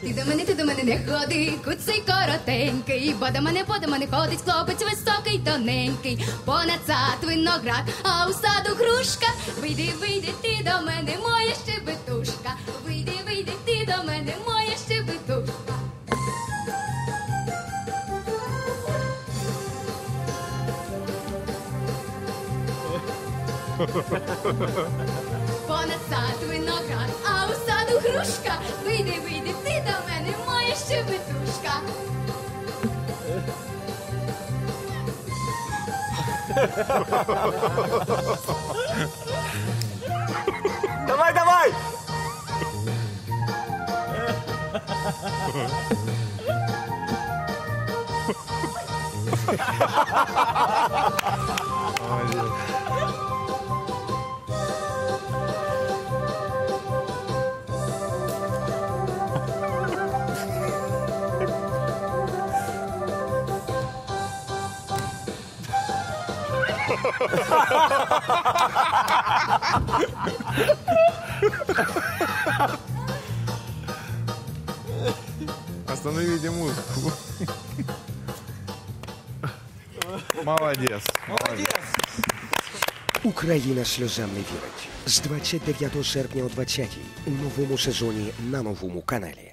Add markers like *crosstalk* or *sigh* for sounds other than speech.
Ти до мене, ти до мене не ходи, куций коротенький, бо до мене, бо до мене ходить хлопець високий, тоненький, понад сад виноград, а у саду грушка. Вийди, вийди, ти до мене, моя щебетушка. Вийди, вийди, ти до мене, моя щебетушка. *laughs* Понад сад виноград, а у саду грушка. Вийди, ти до мене, моя щебетушка. Давай, давай! Остановите музыку. Молодец. Україна сльозам не вірить. З 29 серпня о 20 у новому сезоні на новому каналі.